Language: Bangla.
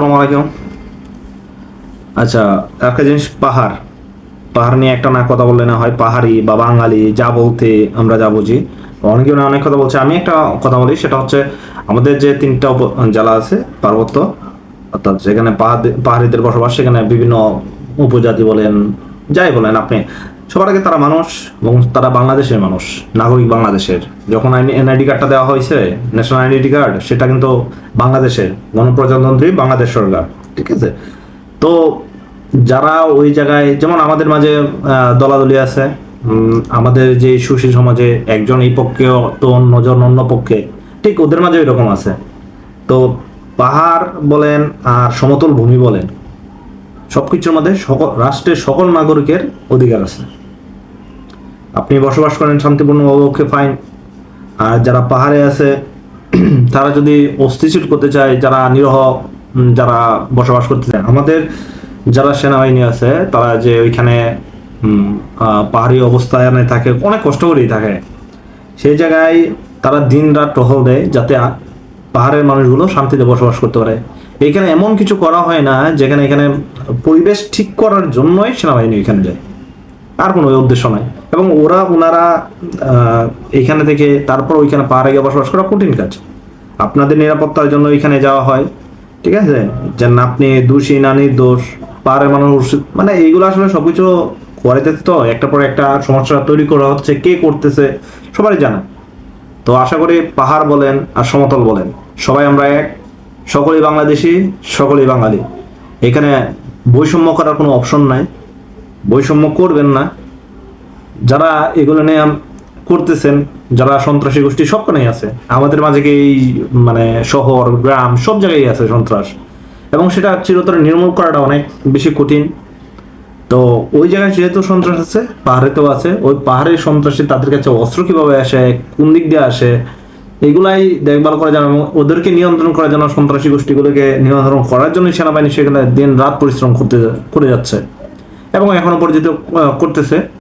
আসসালামু আলাইকুম। আচ্ছা একটা জিনিস, পাহাড়। পাহাড় নিয়ে একটা না কথা বললে না হয়, পাহাড়ি বা বাঙালি, যা বলতে আমরা যা বুঝি। অনেকে অনেক কথা বলছে, আমি একটা কথা বলি, সেটা হচ্ছে আমাদের যে তিনটা জেলা আছে, পার্বত্য, অর্থাৎ যেখানে পাহাড় পাহাড়িদের বসবাস, সেখানে বিভিন্ন উপজাতি বলেন, যাই বলেন আপনি সবার আগে তারা মানুষ এবং তারা বাংলাদেশের মানুষ, নাগরিক বাংলাদেশের। যখন এনআইডি কার্ডটা দেওয়া হয়েছে, ন্যাশনাল আইডেন্টি কার্ড, সেটা কিন্তু বাংলাদেশের। গণপ্রজাতন্ত্রী বাংলাদেশ সরকার, ঠিক আছে? তো যারা ওই জায়গায়, যেমন আমাদের মাঝে দলাদলি আছে আমাদের যে সুশীল সমাজে একজন এই পক্ষে তো অন্যজন অন্য পক্ষে, ঠিক ওদের মাঝে এরকম আছে। তো পাহাড় বলেন আর সমতল ভূমি বলেন, সবকিছুর মধ্যে সকল রাষ্ট্রের সকল নাগরিকের অধিকার আছে। আপনি বসবাস করেন শান্তিপূর্ণ ওকে ফাইন আর যারা পাহাড়ে আছে, তারা যদি অস্থিশীল করতে চায়, যারা নিরহ যারা বসবাস করতে চায়, আমাদের যারা সেনাবাহিনী আছে, তারা যে ওইখানে পাহাড়ি অবস্থানে থাকে, অনেক কষ্ট করেই থাকে। সেই জায়গায় তারা দিন রাত টহল দেয়, যাতে পাহাড়ের মানুষগুলো শান্তিতে বসবাস করতে পারে। এখানে এমন কিছু করা হয় না, যেখানে এখানে পরিবেশ ঠিক করার জন্যই সেনাবাহিনী এখানে যায়। আর কোনো উদ্দেশ্য নাই। এবং ওরা ওনারা এইখানে থেকে তারপর ওইখানে পাহাড়ে গিয়ে বসবাস করা কঠিন কাজ। আপনাদের নিরাপত্তার জন্য ওইখানে যাওয়া হয়, ঠিক আছে? যে না আপনি দোষী না নির্দোষ পাহাড়ের মানুষ মানে এইগুলো আসলে সবকিছু করাইতে তো একটা পর একটা সমস্যা তৈরি করা হচ্ছে, কে করতেছে, সবারই জানে। তো আশা করি পাহাড় বলেন আর সমতল বলেন, সবাই আমরা এক, সকলেই বাংলাদেশি, সকলেই বাঙালি। এখানে বৈষম্য করার কোনো অপশন নাই। বৈষম্য করবেন না। যারা এগুলো নিয়ে করতেছেন, যারা সন্ত্রাসী গোষ্ঠী সবখানেই আছে। আমাদের মাঝে এই মানে শহর, গ্রাম, সব জায়গায় আছে সন্ত্রাস। এবং সেটা চিরতরে নির্মূল করাটা অনেক বেশি কঠিন। তো ওই জায়গায় যেহেতু সন্ত্রাস আছে, পাহাড়েতেও আছে, ওই পাহাড়ের সন্ত্রাসী তাদের কাছে অস্ত্র কীভাবে আসে, কোন দিক দিয়ে আসে, এগুলাই দেখভাল করা যেন, ওদেরকে নিয়ন্ত্রণ করা যেন সন্ত্রাসী গোষ্ঠীগুলোকে নিয়ন্ত্রণ করার জন্য সেনাবাহিনী সেখানে দিন রাত পরিশ্রম করতে, করে যাচ্ছে। এবং এখনও পর্যন্ত করতেছে।